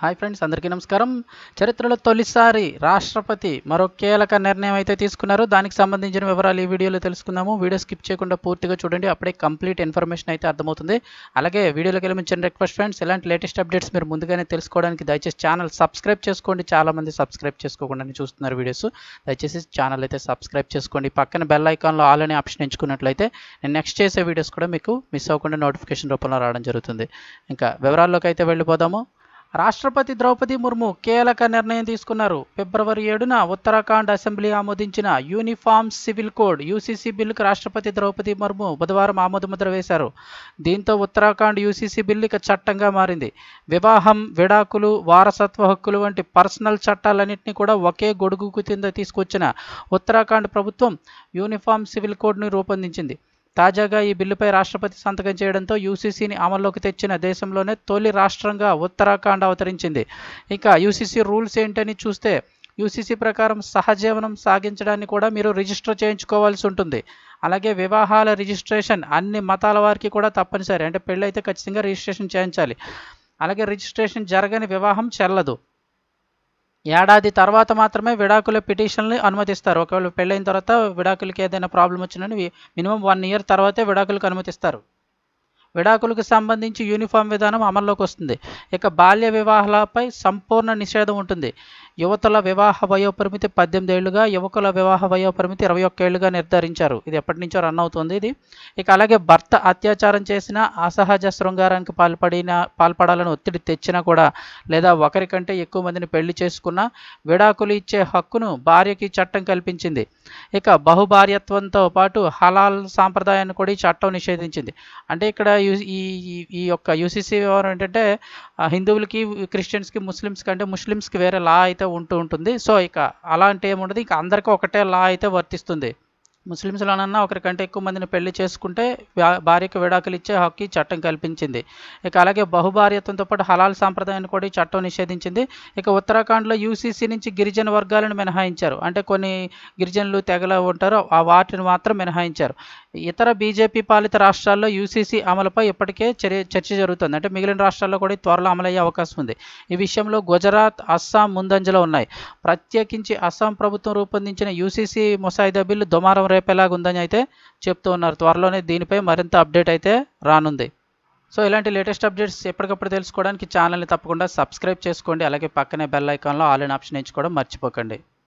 Hi friends అందరికీ నమస్కారం. చరిత్రలో తొలిసారి రాష్ట్రపతి మరో కీలక నిర్ణయం అయితే తీసుకున్నారు. దానికి సంబంధించిన వివరాలు ఈ వీడియోలో తెలుసుకుందాము. వీడియో స్కిప్ చేయకుండా పూర్తిగా చూడండి అప్పుడే కంప్లీట్ ఇన్ఫర్మేషన్ అయితే అర్థమవుతుంది. అలాగే వీడియోలోకి వెళ్ళి రిక్వెస్ట్ ఫ్రెండ్స్ ఇలాంటి లేటెస్ట్ అప్డేట్స్ మీరు ముందుగానే తెలుసుకోవడానికి దయచేసి ఛానల్ సబ్స్క్రైబ్ చేసుకోండి. చాలామంది సబ్స్క్రైబ్ చేసుకోకుండా చూస్తున్నారు వీడియోస్. దయచేసి ఛానల్ అయితే సబ్స్క్రైబ్ చేసుకోండి. పక్కన బెల్ ఐకాన్లో ఆల్ అనే ఆప్షన్ ఎంచుకున్నట్లయితే నేను నెక్స్ట్ చేసే వీడియోస్ కూడా మీకు మిస్ అవ్వకుండా నోటిఫికేషన్ రూపంలో రావడం జరుగుతుంది. ఇంకా వివరాల్లోకి అయితే వెళ్ళిపోదాము. రాష్ట్రపతి ద్రౌపది ముర్ము కీలక నిర్ణయం తీసుకున్నారు. ఫిబ్రవరి ఏడున ఉత్తరాఖండ్ అసెంబ్లీ ఆమోదించిన యూనిఫామ్ సివిల్ కోడ్ యూసీసీ బిల్లుకు రాష్ట్రపతి ద్రౌపది ముర్ము బుధవారం ఆమోదముద్ర వేశారు. దీంతో ఉత్తరాఖండ్ యూసీసీ బిల్లు ఇక చట్టంగా మారింది. వివాహం విడాకులు వారసత్వ హక్కులు వంటి పర్సనల్ చట్టాలన్నింటినీ కూడా ఒకే గొడుగు కింద తీసుకొచ్చిన ఉత్తరాఖండ్ ప్రభుత్వం యూనిఫామ్ సివిల్ కోడ్ను రూపొందించింది. తాజాగా ఈ బిల్లుపై రాష్ట్రపతి సంతకం చేయడంతో యూసీసీని అమల్లోకి తెచ్చిన దేశంలోనే తొలి రాష్ట్రంగా ఉత్తరాఖండ్ అవతరించింది. ఇక యూసీసీ రూల్స్ ఏంటని చూస్తే యూసీసీ ప్రకారం సహజీవనం సాగించడాన్ని కూడా మీరు రిజిస్టర్ చేయించుకోవాల్సి ఉంటుంది. అలాగే వివాహాల రిజిస్ట్రేషన్ అన్ని మతాల వారికి కూడా తప్పనిసరి. అంటే పెళ్ళి అయితే ఖచ్చితంగా రిజిస్ట్రేషన్ చేయించాలి. అలాగే రిజిస్ట్రేషన్ జరగని వివాహం చెల్లదు. ఏడాది తర్వాత మాత్రమే విడాకుల పిటిషన్లు అనుమతిస్తారు. ఒకవేళ పెళ్ళైన తర్వాత విడాకులకి ఏదైనా ప్రాబ్లం వచ్చినని మినిమం వన్ ఇయర్ తర్వాతే విడాకులకు అనుమతిస్తారు. విడాకులకు సంబంధించి యూనిఫామ్ విధానం అమల్లోకి వస్తుంది. ఇక బాల్య వివాహాలపై సంపూర్ణ నిషేధం ఉంటుంది. యువతల వివాహ వయోపరిమితి పద్దెనిమిది ఏళ్ళుగా యువకుల వివాహ వయోపరిమితి ఇరవై ఒక్క ఏళ్ళుగా నిర్ధారించారు. ఇది ఎప్పటి నుంచో రన్ అవుతుంది ఇది. ఇక అలాగే భర్త అత్యాచారం చేసిన అసహజ శృంగారానికి పాల్పడిన పాల్పడాలని ఒత్తిడి తెచ్చినా కూడా లేదా ఒకరికంటే ఎక్కువ మందిని పెళ్ళి చేసుకున్న విడాకులు ఇచ్చే హక్కును భార్యకి చట్టం కల్పించింది. ఇక బహుభార్యత్వంతో పాటు హలాల్ సాంప్రదాయాన్ని కూడా ఈ చట్టం నిషేధించింది. అంటే ఇక్కడ ఈ ఈ యొక్క యూసీసీ వ్యవహారం ఏంటంటే హిందువులకి క్రిస్టియన్స్కి ముస్లిమ్స్కి అంటే ముస్లిమ్స్కి వేరే లా అయితే ఉంటూ ఉంటుంది. సో ఇక అలాంటి ఏముండదు. ఇక అందరికీ ఒకటే లా అయితే వర్తిస్తుంది. ముస్లింస్లోనన్నా ఒకరికంటే ఎక్కువ మందిని పెళ్ళి చేసుకుంటే భార్యకు విడాకులు ఇచ్చే హక్కు చట్టం కల్పించింది. ఇక అలాగే బహుభార్యత్వంతో పాటు హలాల్ సాంప్రదాయాన్ని కూడా ఈ చట్టం నిషేధించింది. ఇక ఉత్తరాఖండ్లో యూసీసీ నుంచి గిరిజన వర్గాలను మినహాయించారు. అంటే కొన్ని గిరిజనులు తెగల ఉంటారో ఆ వాటిని మాత్రం మినహాయించారు. ఇతర బీజేపీ పాలిత రాష్ట్రాల్లో యూసీసీ అమలుపై ఇప్పటికే చర్చ జరుగుతుంది. అంటే మిగిలిన రాష్ట్రాల్లో కూడా త్వరలో అమలయ్యే అవకాశం ఉంది. ఈ విషయంలో గుజరాత్ అస్సాం ముందంజలో ఉన్నాయి. ప్రత్యేకించి అస్సాం ప్రభుత్వం రూపొందించిన యూసీసీ ముసాయిదా బిల్లు దుమారం రేపేలాగా అయితే చెప్తూ ఉన్నారు. త్వరలోనే దీనిపై మరింత అప్డేట్ అయితే రానుంది. సో ఇలాంటి లేటెస్ట్ అప్డేట్స్ ఎప్పటికప్పుడు తెలుసుకోవడానికి ఛానల్ని తప్పకుండా సబ్స్క్రైబ్ చేసుకోండి. అలాగే పక్కనే బెల్ ఐకాన్లో ఆల్ ఇన్ ఆప్షన్ ఎంచుకోవడం మర్చిపోకండి.